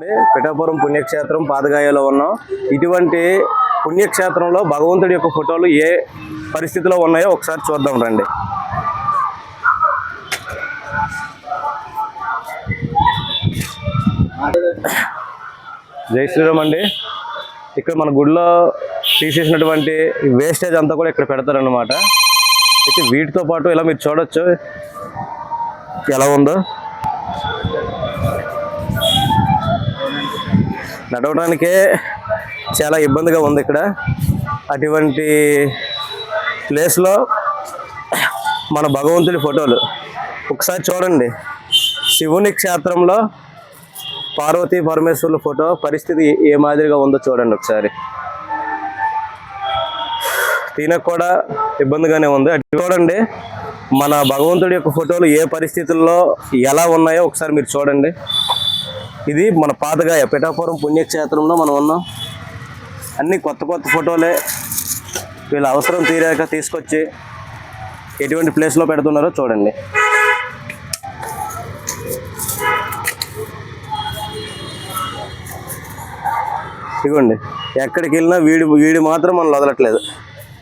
పిఠాపురం పుణ్యక్షేత్రం పాదగాయలో ఉన్నాం. ఇటువంటి పుణ్యక్షేత్రంలో భగవంతుడి యొక్క ఫోటోలు ఏ పరిస్థితిలో ఉన్నాయో ఒకసారి చూద్దాం రండి. జై శ్రీరామ్ అండి. ఇక్కడ మన గుడిలో తీసేసినటువంటి వేస్టేజ్ అంతా కూడా ఇక్కడ పెడతారన్నమాట. అయితే వీటితో పాటు ఇలా మీరు చూడొచ్చు. ఎలా ఉందో? నడవడానికే చాలా ఇబ్బందిగా ఉంది ఇక్కడ. అటువంటి ప్లేస్లో మన భగవంతుడి ఫోటోలు. ఒకసారి చూడండి. శివుని క్షేత్రంలో పార్వతీ పరమేశ్వరుల ఫోటో పరిస్థితి ఏ మాదిరిగా ఉందో చూడండి ఒకసారి. తినకు కూడా ఇబ్బందిగానే ఉంది. అటు చూడండి. మన భగవంతుడి యొక్క ఫోటోలు ఏ పరిస్థితుల్లో ఎలా ఉన్నాయో ఒకసారి మీరు చూడండి. ఇది మన పాతగాయ పిఠాపురం పుణ్యక్షేత్రంలో మనం ఉన్నాం. అన్ని కొత్త కొత్త ఫోటోలే వీళ్ళ అవసరం తీరాక తీసుకొచ్చి ఎటువంటి ప్లేస్లో పెడుతున్నారో చూడండి. ఇదిగోండి ఎక్కడికి వెళ్ళినా వీడి వీడి మాత్రం మనం వదలట్లేదు.